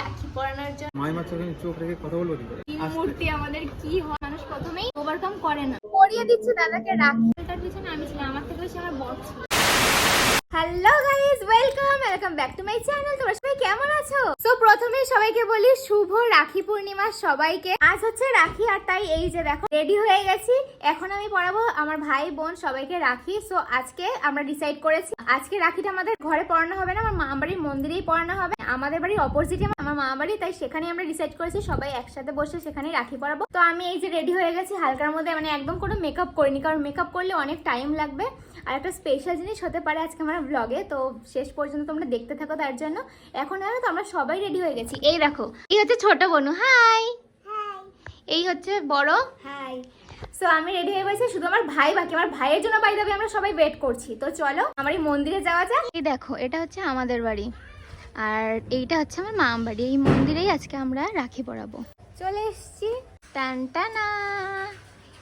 রাখি পরানোর জন্য। মায়ের চোখে চোখ রেখে কথা বলব কি করে মূর্তি আমাদের কি হয় মানুষ প্রথমেই ওভারকাম করে না। পরিয়ে দিচ্ছে দাদাকে রাখি। এটার পিছনে আমি ছিলাম আমার থেকে বেশি আমার বড় ছিল। Hello guys welcome welcome back to my channel তোমরা সবাই কেমন আছো? সো প্রথমে সবাইকে বলি শুভ রাখি পূর্ণিমা সবাইকে। আজ হচ্ছে রাখি আর তাই এই যে দেখো রেডি হয়ে গেছি। এখন আমি পড়াবো আমার ভাই বোন সবাইকে রাখি। সো আজকে আমরা ডিসাইড করেছি আজকে রাখিটা আমাদের ঘরে পড়ানো হবে না আমার মা বাড়ির মন্দিরেই পড়ানো হবে। আমাদের বাড়ির অপোজিটে আমার মা বাড়ি তাই সেখানে আমরা ডিসাইড করেছি সবাই একসাথে বসে সেখানেই রাখি পরাবো। তো আমি এই যে রেডি হয়ে গেছি হালকার মধ্যে মানে একদম কোনো মেকআপ করিনি কারণ মেকআপ করলে অনেক টাইম লাগবে। আর একটা স্পেশাল জিনিস হতে পারে আজকে আমার ব্লগে তো শেষ পর্যন্ত তোমরা দেখতে থাকো তার জন্য। এখন জানো তো আমরা সবাই রেডি হয়ে গেছি। এই দেখো এই হচ্ছে ছোট বনু হাই এই হচ্ছে বড়। হাই সো আমি রেডি হয়ে গেছি শুধু আমার ভাই বাকি আমার ভাইয়ের জন্য বাই দাবি আমরা সবাই ওয়েট করছি। তো চলো আমার এই মন্দিরে যাওয়া যাক। এই দেখো এটা হচ্ছে আমাদের বাড়ি। আর এইটা হচ্ছে আমার মাম বাড়ি। এই মন্দিরেই আজকে আমরা রাখি পরাবো। চলে এসছি। টানটানা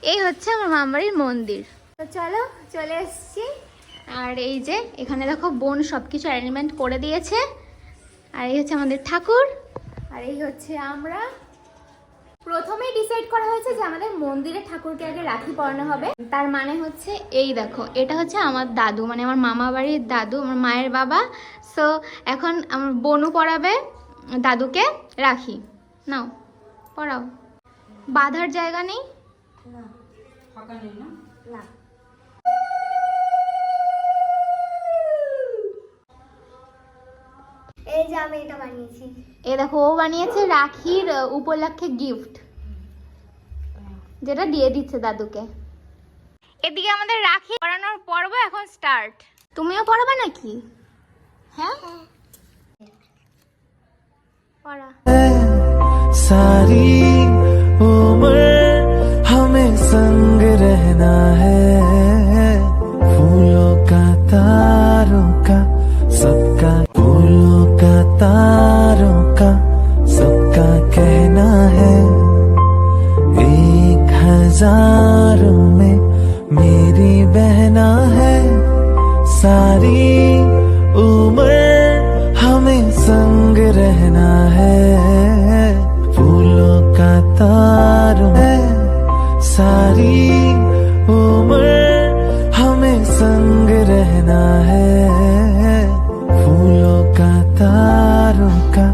এই হচ্ছে আমার মামাবাড়ির মন্দির। তো চলো চলে এসছি। আর এই যে এখানে দেখো বোন সব কিছু অ্যারেঞ্জমেন্ট করে দিয়েছে। আর এই হচ্ছে আমাদের ঠাকুর। আর এই হচ্ছে আমরা। প্রথমেই ডিসাইড করা হয়েছে যে আমাদের মন্দিরে ঠাকুরকে আগে রাখি পরানো হবে। তার মানে হচ্ছে এই দেখো এটা হচ্ছে আমার দাদু মানে আমার মামা বাড়ির দাদু আমার মায়ের বাবা। সো এখন আমার বনু পরাবে দাদুকে রাখি। নাও পড়াও বাধার জায়গা নেই? এই যে আমি এটা বানিয়েছি। এ দেখো ও বানিয়েছে রাখির উপলক্ষে গিফট যেটা দিয়ে দিচ্ছে দাদুকে। এদিকে আমাদের রাখি পড়ানোর পর্ব এখন স্টার্ট তুমিও পড়াবে নাকি? হ্যাঁ? পড়া। सारी सारी उम्र हमें संग रहना है फूलों का तारों का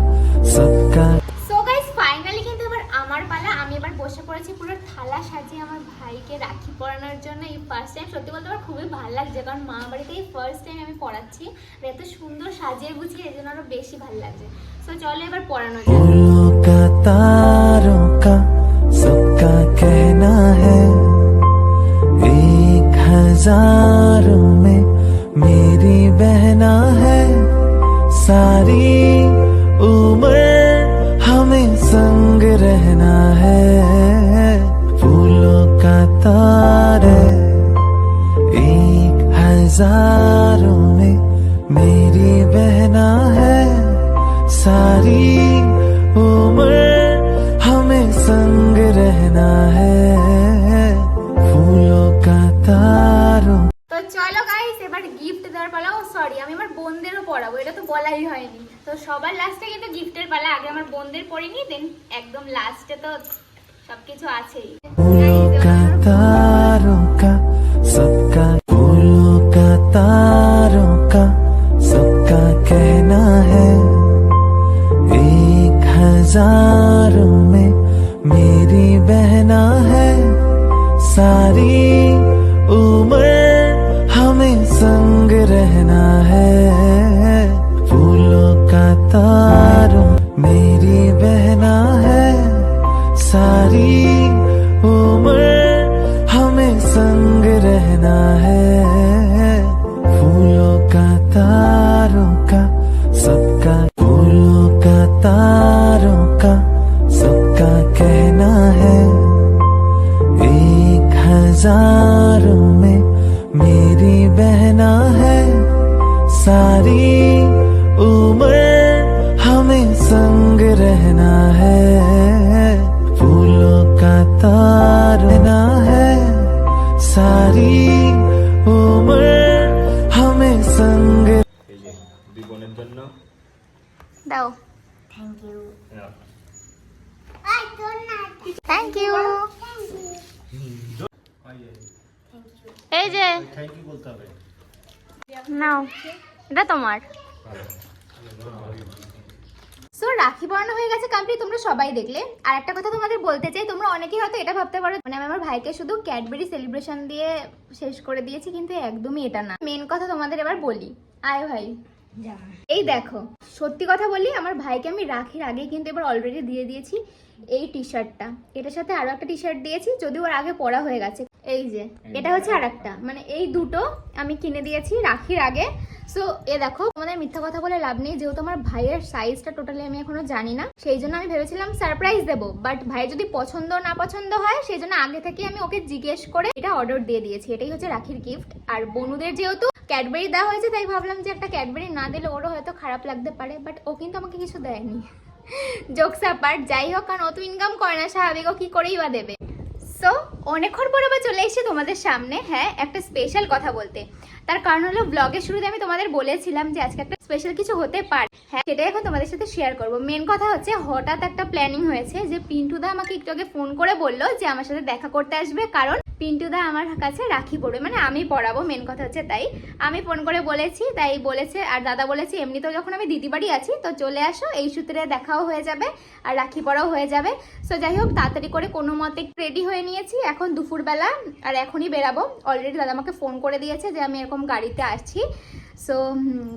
सबका সো গাইস ফাইনালি কিন্তু এবার আমার পালা আমি এবার বসে পড়েছি পুরো থালা সাজিয়ে আমার ভাইকে রাখি পরানোর জন্য এই ফার্স্ট টাইম সত্যি বলতে আমার খুবই ভালো লাগছে কারণ মা বাড়িতে এই ফার্স্ট টাইম আমি পড়াচ্ছি আর এত সুন্দর সাজিয়ে গুছিয়ে এই জন্য আরো বেশি ভালো লাগছে সো চলো এবার পড়ানো যাক कहना है एक हज़ारों में চলো গাইস এবার গিফট দেওয়ার পালা ও সরি আমি আমার বোনদেরও পড়াবো এটা তো বলাই হয়নি তো সবার লাস্টে কিন্তু গিফটের পালা আগে আমার বোনদের পড়িনি দেন একদম লাস্টে তো সবকিছু আছেই फूलों का तारों का सबका फूलों का तारों का सबका कहना है एक हजारों में मेरी बहना है सारी रहना है। सारी उम्र हमें संग रहना है फूलों का तारना है सारी उम्र हमें संग এই যে দুই বোনের জন্য দাও থ্যাংক ইউ থ্যাংক ইউ এই যে নাও এটা তোমার। সো রাখি পরানো হয়ে গেছে কমপ্লিট তোমরা সবাই দেখলে। আর একটা কথা তোমাদের বলতে চাই, তোমরা অনেকেই হয়তো এটা ভাবতে পারো মানে আমি আমার ভাইকে শুধু ক্যাডবেরি সেলিব্রেশন দিয়ে শেষ করে দিয়েছি, কিন্তু একদমই এটা না। মেন কথা তোমাদের এবার বলি। আয় ভাই। এই দেখো সত্যি কথা বলি আমার ভাইকে আমি রাখির আগেই কিন্তু এবার অলরেডি দিয়ে দিয়েছি এই টি শার্টটা এটার সাথে আরও একটা টি শার্ট দিয়েছি যদিও ওর আগে পরা হয়ে গেছে। এই যে এটা হচ্ছে আর একটা মানে এই দুটো আমি কিনে দিয়েছি রাখির আগে। সো এ দেখো আমাদের মিথ্যা কথা বলে লাভ নেই যেহেতু আমার ভাইয়ের সাইজটা টোটালি আমি এখনও জানি না। সেই জন্য আমি ভেবেছিলাম সারপ্রাইজ দেবো বাট ভাই যদি পছন্দ না পছন্দ হয় সেই জন্য আগে থেকে আমি ওকে জিজ্ঞেস করে এটা অর্ডার দিয়ে দিয়েছি। এটাই হচ্ছে রাখির গিফট আর বনুদের যেহেতু ক্যাডবেরি দেওয়া হয়েছে, তাই ভাবলাম যে একটা ক্যাডবেরি না দিলে ওরও হয়তো খারাপ লাগতে পারে বাট ও কিন্তু আমাকে কিছু দেয়নি। জোকস পার্ট যাই হোক, কারণ ও তো ইনকাম করে না, স্বাভাবিক, ও কী করেই বা দেবে? সো অনেকক্ষণ পর আবার চলে এসেছি তোমাদের সামনে হ্যাঁ একটা স্পেশাল কথা বলতে। তার কারণ হলো ব্লগের শুরুতে আমি তোমাদের বলেছিলাম যে আজকে একটা স্পেশাল কিছু হতে পারে। হ্যাঁ সেটাই এখন তোমাদের সাথে শেয়ার করব। মেন কথা হচ্ছে, হঠাৎ একটা প্ল্যানিং হয়েছে যে পিন্টুদা আমাকে একটু আগে ফোন করে বলল যে আমার সাথে দেখা করতে আসবে, কারণ পিন্টুদা আমার কাছে রাখি পড়বে। মানে আমি পড়াবো মেন কথা হচ্ছে তাই। আমি ফোন করে বলেছি, তাই বলেছে, আর দাদা বলেছে, এমনিতেও যখন আমি দিদি বাড়ি আছি, তো চলে আসো, এই সূত্রে দেখাও হয়ে যাবে, আর রাখি পড়াও হয়ে যাবে। সো যাই হোক, তাড়াতাড়ি করে কোনো মতে রেডি হয়ে নিয়েছি। এখন দুপুরবেলা, আর এখনই বেরাবো। অলরেডি দাদা আমাকে ফোন করে দিয়েছে যে, আমি এরকম গাড়িতে আসছি। সো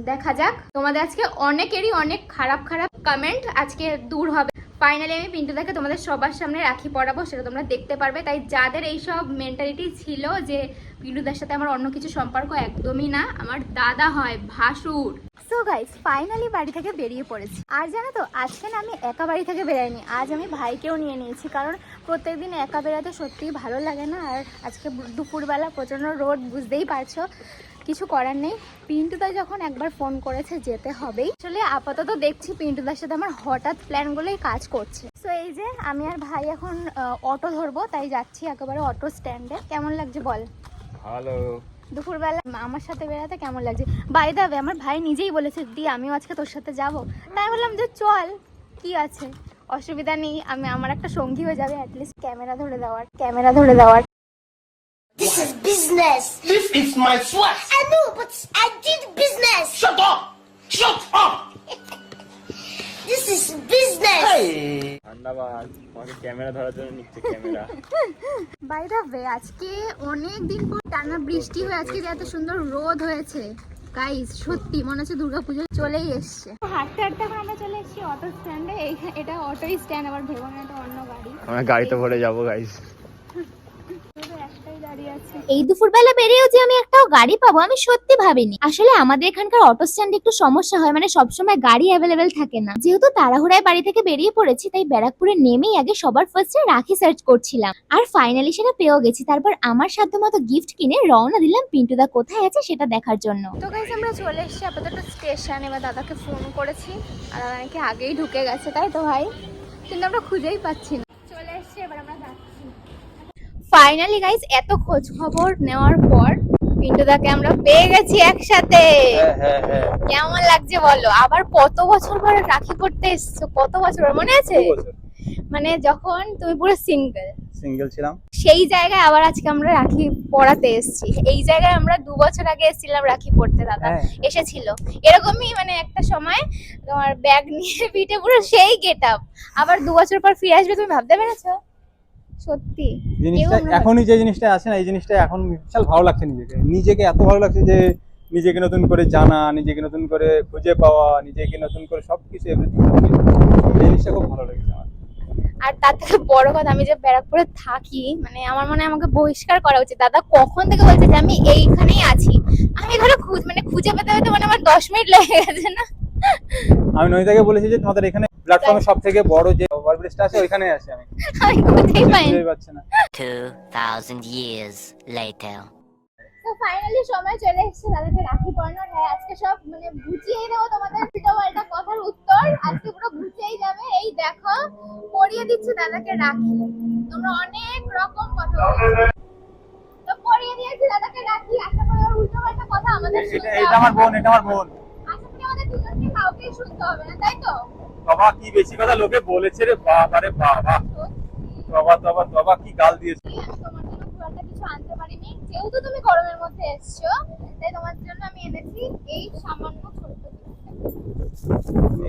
দেখা যাক। তোমাদের আজকে অনেকেরই অনেক খারাপ খারাপ কমেন্ট আজকে দূর হবে। ফাইনালি আমি পিন্টুদাকে তোমাদের সবার সামনে রাখি পড়াবো সেটা তোমরা দেখতে পারবে। তাই যাদের এইসব মেন্টালিটি ছিল যে পিন্টুদার সাথে আমার অন্য কিছু সম্পর্ক একদমই না, আমার দাদা হয় ভাসুর। সো গাইস ফাইনালি বাড়ি থেকে বেরিয়ে পড়েছি। আর জানো তো, আজকে না আমি একা বাড়ি থেকে বেরাইনি, আজ আমি ভাইকেও নিয়ে নিয়েছি, কারণ প্রত্যেকদিন একা বেরাতে সত্যিই ভালো লাগে না, আর আজকে দুপুরবেলা প্রচণ্ড রোদ, বুঝতেই পারছ। কিছু করার নেই। পিন্টুদা যখন একবার ফোন করেছে যেতে হবেই। আসলে আপাতত দেখছি পিন্টুদার সাথে আমার হঠাৎ প্ল্যানগুলোই কাজ করছে। সো এই যে আমি আর ভাই এখন অটো ধরবো তাই যাচ্ছি একেবারে অটো স্ট্যান্ডে কেমন লাগছে বল? ভালো। দুপুরবেলা আমার সাথে বেড়াতে কেমন লাগছে? বাই দাবে আমার ভাই নিজেই বলেছে দি আমিও আজকে তোর সাথে যাব। তাই বললাম যে চল কি আছে? অসুবিধা নেই আমি আমার একটা সঙ্গী হয়ে যাবে অ্যাটলিস্ট ক্যামেরা ধরে দেওয়ার ক্যামেরা ধরে দেওয়ার। Business. This is my sweat. I know, but I did business. Shut up! Shut up! This is business. ঠান্ডা বা আমাকে ক্যামেরা ধরার জন্য নিচ্ছে ক্যামেরা বাই দা ওয়ে আজকে অনেক দিন পর টানা বৃষ্টি হয়ে আজকে যে এত সুন্দর রোদ হয়েছে গাইস সত্যি মনে হচ্ছে দুর্গাপুজো চলেই এসছে হাঁটতে হাঁটতে এখন আমরা চলে এসেছি অটো স্ট্যান্ডে এটা অটো স্ট্যান্ড আবার ভেবো না এটা অন্য গাড়ি আমরা গাড়িতে ভরে যাব গাইস শুধু একটাই দাঁড়িয়ে আছে এই দুপুরবেলা বেরিয়েও যে আমি একটাও গাড়ি পাবো আমি সত্যি ভাবিনি। আসলে আমাদের এখানকার অটো স্ট্যান্ডে একটু সমস্যা হয় মানে সবসময় গাড়ি অ্যাভেলেবেল থাকে না। যেহেতু তাড়াহুড়ায় বাড়ি থেকে বেরিয়ে পড়েছি তাই ব্যারাকপুরে নেমেই আগে সবার ফার্স্টে রাখি সার্চ করছিলাম। আর ফাইনালি সেটা পেয়েও গেছি। তারপর আমার সাধ্য মতো গিফট কিনে রওনা দিলাম পিন্টুদা কোথায় আছে সেটা দেখার জন্য। তো গাইস আমরা চলে এসেছি আপাতত স্টেশন এবার দাদাকে ফোন করেছি। আর নাকি আগেই ঢুকে গেছে তাই তো ভাই? কিন্তু আমরা খুঁজেই পাচ্ছি না। চলে এসেছি এবার আমরা ফাইনালি গাইস এত খোঁজ খবর নেওয়ার পর পিন্টুদাকে আমরা পেয়ে গেছি একসাথে। হ্যাঁ হ্যাঁ কেমন লাগছে বলো? আবার কত বছর পর রাখি করতে এসছো? কত বছর মনে আছে? মানে যখন তুমি পুরো সিঙ্গেল সিঙ্গেল ছিলাম। সেই জায়গায় আবার আজকে আমরা রাখি পড়াতে এসেছি। এই জায়গায় আমরা দু বছর আগে এসেছিলাম রাখি পড়তে দাদা। হ্যাঁ। এসেছিল। এরকমই মানে একটা সময় তোমার ব্যাগ নিয়ে পিঠে পুরো সেই গেট আপ আবার দু বছর পর ফিরে আসবে তুমি ভাবতে পেরেছ? সত্যি। জিনিসটা এখনই যে জিনিসটা আছে না এই জিনিসটা এখন বিশাল ভালো লাগছে নিজেকে। নিজেকে এত ভালো লাগছে যে নিজেকে নতুন করে জানা নিজেকে নতুন করে খুঁজে পাওয়া নিজেকে নতুন করে সবকিছু জিনিসটা খুব ভালো লেগেছে আমার। আর তার থেকে বড় কথা আমি যে ব্যারাকপুরে থাকি মানে আমার মনে হয় আমাকে বহিষ্কার করা উচিত। দাদা কখন থেকে বলছে যে আমি এইখানেই আছি? আমি এখানে খুঁজ মানে খুঁজে পেতে পেতে মানে আমার দশ মিনিট লেগে গেছে না? আমি নয়দাকে বলেছি যে তোমাদের এখানে প্ল্যাটফর্মে সব থেকে বড় যে ওভারব্রিজটা আছে ওইখানে আছি আমি। আমি খুঁজেই বুঝতেই পারছি না। 2,000 years later. তো ফাইনালি সময় চলে এসেছে দাদাকে রাখি পরানোর। হ্যাঁ আজকে সব মানে বুঝিয়ে দেবো তোমাদের পাল্টা কথার উত্তর। আজকে পুরো বুঝেই যাবে। এই দেখো পরিয়ে দিচ্ছে দাদাকে রাখি। তোমরা অনেক রকম কথা তো পরিয়ে দিয়েছি দাদাকে রাখি। আশা করি ওর উল্টো পাল্টা কথা আমাদের এটা আমার বোন এটা আমার বোন। আশা করি আমাদের দুজনকে কাউকেই শুনতে হবে না তাই তো? বাবা কি বেশি কথা? লোকে বলেছে রে বাবা রে বাবা। বাবা বাবা বাবা কি গাল দিয়েছে? তোমার জন্য একটা কিছু আনতে পারিনি। যেহেতু তুমি গরমের মধ্যে এসছো, তাই তোমার জন্য আমি এনেছি এই সামান্য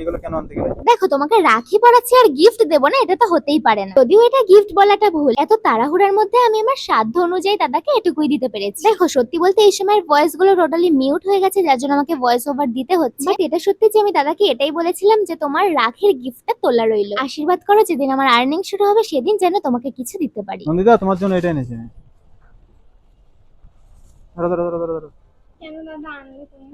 এগুলো কেন আনতে গেলে? দেখো তোমাকে রাখি পরাচ্ছি আর গিফট দেবো না এটা তো হতেই পারে না। যদিও এটা গিফট বলাটা ভুল এত তাড়াহুড়ার মধ্যে আমি আমার সাধ্য অনুযায়ী দাদাকে এটুকুই দিতে পেরেছি। দেখো সত্যি বলতে এই সময়ের ভয়েসগুলো টোটালি মিউট হয়ে গেছে যার জন্য আমাকে ভয়েস ওভার দিতে হচ্ছে। এটা সত্যি যে আমি দাদাকে এটাই বলেছিলাম যে তোমার রাখির গিফটটা তোলা রইল। আশীর্বাদ করো যেদিন আমার আর্নিং শুরু হবে সেদিন যেন তোমাকে কিছু দিতে পারি। নন্দিতা তোমার জন্য এটা এনেছি ধরো ধরো ধরো ধরো। দাদা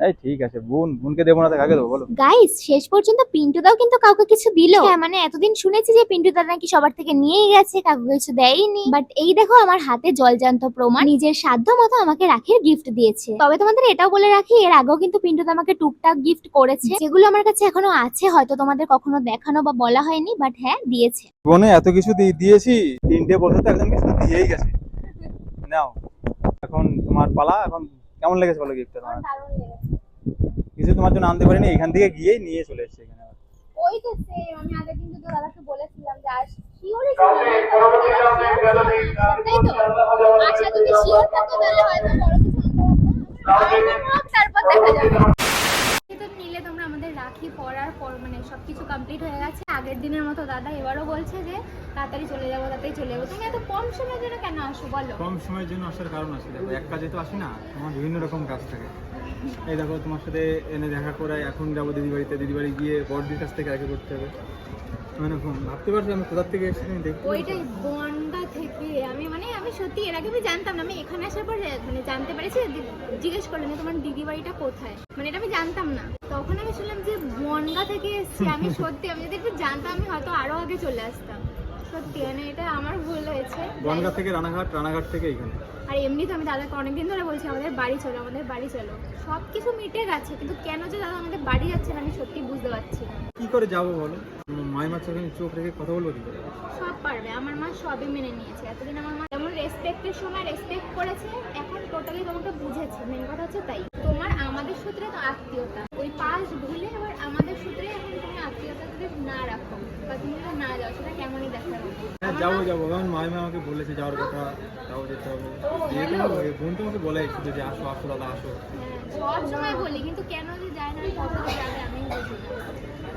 এই ঠিক আছে বোন বোনকে দেবো না কাকে দেবো বলো? গাইস শেষ পর্যন্ত পিন্টু দাও কিন্তু কাউকে কিছু দিল। হ্যাঁ মানে এতদিন শুনেছি যে পিন্টু দা নাকি সবার থেকে নিয়েই গেছে কাউকে কিছু দেয়নি। বাট এই দেখো আমার হাতে জলজান্ত প্রমাণ। নিজের সাধ্য মতো আমাকে রাখির গিফট দিয়েছে। তবে তোমাদের এটাও বলে রাখি এর আগেও কিন্তু পিন্টু দা আমাকে টুকটাক গিফট করেছে। যেগুলো আমার কাছে এখনও আছে হয়তো তোমাদের কখনো দেখানো বা বলা হয়নি বাট হ্যাঁ দিয়েছে। বোনে এত কিছু দিয়ে দিয়েছি তিনটে বছর তো একদম কিছু দিয়েই গেছে। নাও এখন তোমার পালা এখন কেমন লেগেছে বলো গিফটটা তোমার? দারুণ লেগেছে। কিছু তোমার জন্য আনতে পারিনি এখান থেকে গিয়েই নিয়ে চলে এসেছি এখানে ওই তো সেম আমি আগের দিন তো দাদাকে বলেছিলাম যে আজ শিওরই কি হলো আচ্ছা যদি শিওর থাকতো তাহলে হয়তো বড় কিছু আনতে পারতাম। তারপর দেখা যাবে তো নিলে তোমরা আমাদের রাখি পরার পর মানে সব কিছু কমপ্লিট হয়ে গেছে। আগের দিনের মতো দাদা এবারও বলছে যে তাড়াতাড়ি চলে যাব তাড়াতাড়ি চলে যাব। তুমি এত কম সময়ের জন্য কেন আসো বলো? কম সময়ের জন্য আসার কারণ আছে। দেখো এক কাজে তো আসি না আমার বিভিন্ন রকম কাজ থাকে। এই দেখো তোমার সাথে এনে দেখা করায় এখন যাব দিদি বাড়িতে। দিদি বাড়ি গিয়ে বড়দির কাছ থেকে দেখা করতে হবে। মানে ভাবতে পারছ আমি কোথার থেকে এসেছি? দেখতে ওইটাই বনগা থেকে। আমি মানে আমি সত্যি এর আগে আমি জানতাম না। আমি এখানে আসার পর মানে জানতে পেরেছি জিজ্ঞেস করলাম যে তোমার দিদি বাড়িটা কোথায়? মানে এটা আমি জানতাম না। তখন আমি শুনলাম যে বনগা থেকে এসেছি। আমি সত্যি আমি যদি একটু জানতাম আমি হয়তো আরও আগে চলে আসতাম। সত্যি মানে এটা আমার ভুল হয়েছে। বনগা থেকে রানাঘাট রানাঘাট থেকে এখানে। আর এমনি তো আমি দাদাকে অনেকদিন ধরে বলছি আমাদের বাড়ি চলো আমাদের বাড়ি চলো। সব কিছু মিটে গেছে কিন্তু কেন যে দাদা আমাদের বাড়ি যাচ্ছে না আমি সত্যি বুঝতে পারছি না। কি করে যাব বলো? মায়ের চোখে চোখ রেখে কথা বলব কি করে? সব পারবে আমার মা সবই মেনে নিয়েছে। এতদিন আমার মা যেমন রেসপেক্টের সময় রেসপেক্ট করেছে এখন টোটালি তোমাকে বুঝেছে। মেন কথা হচ্ছে তাই। তোমার আমাদের সূত্রে তো আত্মীয়তা। ওই পাশ ভুলে আবার আমাদের সূত্রে এখন তুমি আত্মীয়তা যদি না হ্যাঁ যাব যাব। কারণ আমাকে বলেছে, যাওয়ার কথা, যাও যেতে হবে। যেহেতু বোন বলে শুধু যে আসো আসো, দাদা, আসো।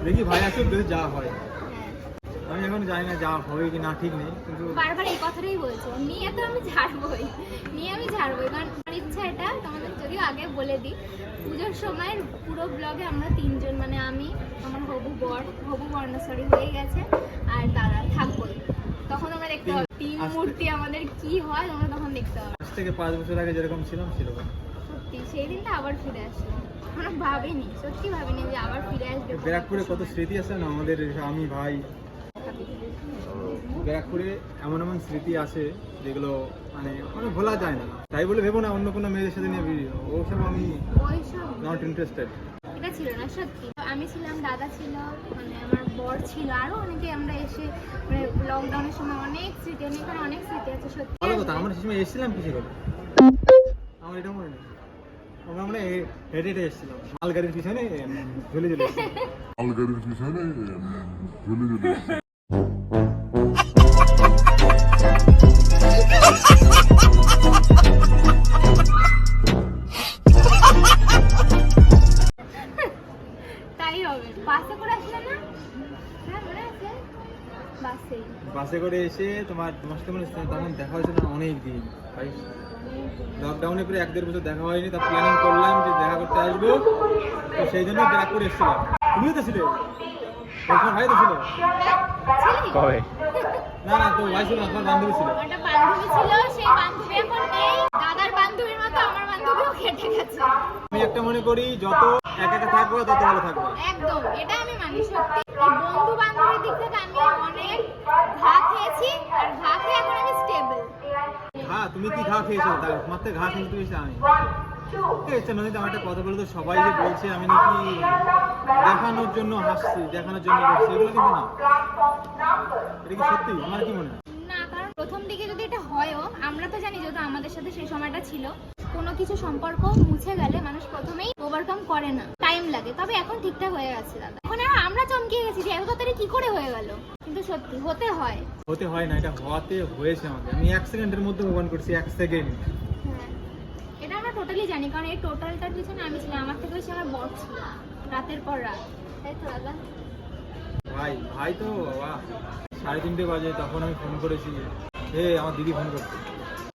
দেখি ভাই আসুক যদি যা হ্যাঁ। আমি এখন জানি না যা হবে কি না, ঠিক নেই, কিন্তু বারবার এই কথাটাই বলছে। নিয়ে তো আমি ঝাড়বই। নিয়ে আমি ঝাড়বই, কারণ আমার ইচ্ছা এটা তোমাদের যদিও আগে বলে দিই। পুজোর সময় পুরো ব্লগে আমরা তিনজন মানে আমি আমার হবু বর হবু বর সরি হয়ে গেছে আর দাদা থাকবোই। তখন আমরা দেখতে পাবো। তিন মূর্তি আমাদের কি হয় তোমরা তখন দেখতে পাবে। আজ থেকে পাঁচ বছর আগে যেরকম ছিলাম সেরকম। সত্যি সেই দিনটা আবার ফিরে আসবে আমরা ভাবিনি সত্যি ভাবিনি যে আবার ফিরে আসবে। ব্যারাকপুরে কত স্মৃতি আছে না আমাদের আমি ভাই? ব্যারাকপুরে এমন এমন স্মৃতি আছে যেগুলো মানে মানে ভোলা যায় না। তাই বলে ভেবো না অন্য কোনো মেয়েদের সাথে নিয়ে ভিডিও। ওসব আমি নট ইন্টারেস্টেড এটা ছিল না সত্যি। আমি ছিলাম দাদা ছিল মানে আমার বর ছিল আরও অনেকে আমরা এসে মানে লকডাউনের সময় অনেক স্মৃতি অনেক মানে অনেক স্মৃতি আছে সত্যি। ভালো কথা আমরা সে সময় এসেছিলাম কিসে করে। আমার এটা মনে নেই। আমরা আমরা হে- হেঁটে হেঁটে এসেছিলাম। মালগাড়ির পিছনে ঝুলে ঝুলে এসেছিলাম। আলগাড়ির পিছনে ঝুলে ঝুলে বাসে। করে এসে তোমার তোমার সাথে মানে তখন দেখা হয়েছিল না অনেক দিন। ভাই লকডাউনে প্রায় এক দেড় বছর দেখা হয়নি তা প্ল্যানিং করলাম যে দেখা করতে আসব। তো সেই জন্য ব্যারাকপুর এসেছিলাম। তুমিও তো ছিলে? তোমার ভাই তো ছিল? কবে? না না তো ভাই ছিল না তোমার বান্ধবী ছিল। একটা বান্ধবী ছিল সেই বান্ধবী এখন নেই। দাদার বান্ধবীর মতো আমার বান্ধবীও কেটে গেছে। আমি একটা মনে করি যত একা একা থাকব তত ভালো থাকব। একদম এটা আমি মানি সত্যি। বন্ধু বান্ধবের দিক থেকে ঘা খেয়েছি আর ঘা খেয়ে এখন আমি স্টেবল ঘা তুমি কি ঘা খেয়েছো? তাই তোমার ঘা খেতে পেয়েছি আমি নদীতে আমার একটা কথা বলে তো সবাই যে বলছে আমি নাকি দেখানোর জন্য হাসছি দেখানোর জন্য করছি এগুলো কিন্তু না। এটা কি সত্যি? আমার কি মনে হয়? না কারণ প্রথম দিকে যদি এটা হয়ও আমরা তো জানি যেহেতু আমাদের সাথে সেই সময়টা ছিল কোনো কিছু সম্পর্ক মুছে গেলে মানুষ প্রথমেই ওভারকাম করে না। টাইম লাগে তবে এখন ঠিকঠাক হয়ে গেছে দাদা। এখন আর আমরা চমকে গেছি যে এত তাড়াতাড়ি কি করে হয়ে গেল? কিন্তু সত্যি হতে হয়। হতে হয় না এটা হওয়াতে হয়েছে আমাকে। আমি এক সেকেন্ডের মধ্যে করছি এক সেকেন্ড হ্যাঁ এটা আমরা টোটালি জানি কারণ এই টোটালটার পিছনে আমি ছিলাম আমার থেকে বেশি আমার বর ছিল রাতের পর রাত। তাই তো দাদা ভাই ভাই তো বাবা সাড়ে তিনটে বাজে তখন আমি ফোন করেছি হে আমার দিদি ফোন করছে।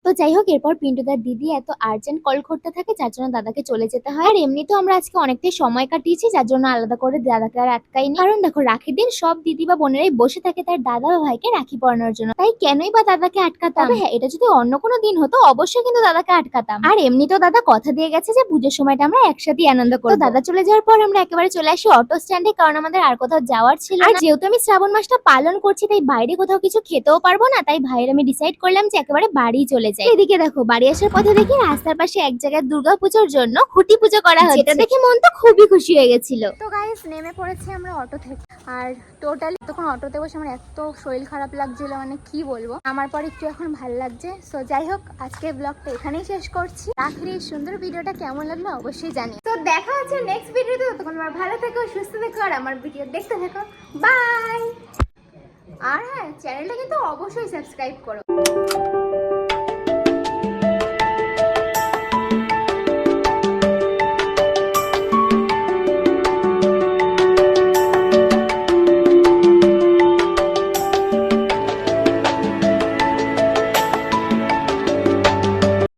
তো যাই হোক এরপর পিন্টুদার দিদি এত আর্জেন্ট কল করতে থাকে, যার জন্য দাদাকে চলে যেতে হয়। আর এমনিতেও আমরা আজকে অনেকটাই সময় কাটিয়েছি, যার জন্য আলাদা করে দাদাকে আর আটকাইনি। কারণ দেখো রাখির দিন সব দিদি বা বোনেরাই বসে থাকে তার দাদা বা ভাইকে রাখি পরানোর জন্য। তাই কেনই বা দাদাকে আটকাতাম? হ্যাঁ এটা যদি অন্য কোনো দিন হতো, অবশ্যই কিন্তু দাদাকে আটকাতাম। আর এমনিতেও দাদা কথা দিয়ে গেছে যে, পুজোর সময়টা আমরা একসাথেই আনন্দ করব। দাদা চলে যাওয়ার পর আমরা একেবারে চলে আসি অটো স্ট্যান্ডে কারণ আমাদের আর কোথাও যাওয়ার ছিল আর যেহেতু আমি শ্রাবণ মাসটা পালন করছি, তাই বাইরে কোথাও কিছু খেতেও পারব না, তাই ভাইয়ের আমি ডিসাইড করলাম যে, একেবারে বাড়ি চলে যাই এদিকে দেখো বাড়ি আসার পথে দেখি রাস্তার পাশে এক জায়গায় দুর্গা পুজোর জন্য খুঁটি পুজো করা হচ্ছে। এটা দেখে মন তো খুবই খুশি হয়ে গেছিল। তো গাইস নেমে পড়েছি আমরা অটো থেকে। আর টোটালি তখন অটোতে বসে আমার এত শরীর খারাপ লাগছিল মানে কি বলব? আমার পর একটু এখন ভালো লাগছে। সো যাই হোক আজকে ব্লগটা এখানেই শেষ করছি। আখির এই সুন্দর ভিডিওটা কেমন লাগল অবশ্যই জানি তো দেখা হচ্ছে নেক্সট ভিডিওতে তখন আমার ভালো থেকো সুস্থ থেকো আর আমার ভিডিও দেখতে থেকো। বাই আর হ্যাঁ চ্যানেলটা কিন্তু অবশ্যই সাবস্ক্রাইব করো।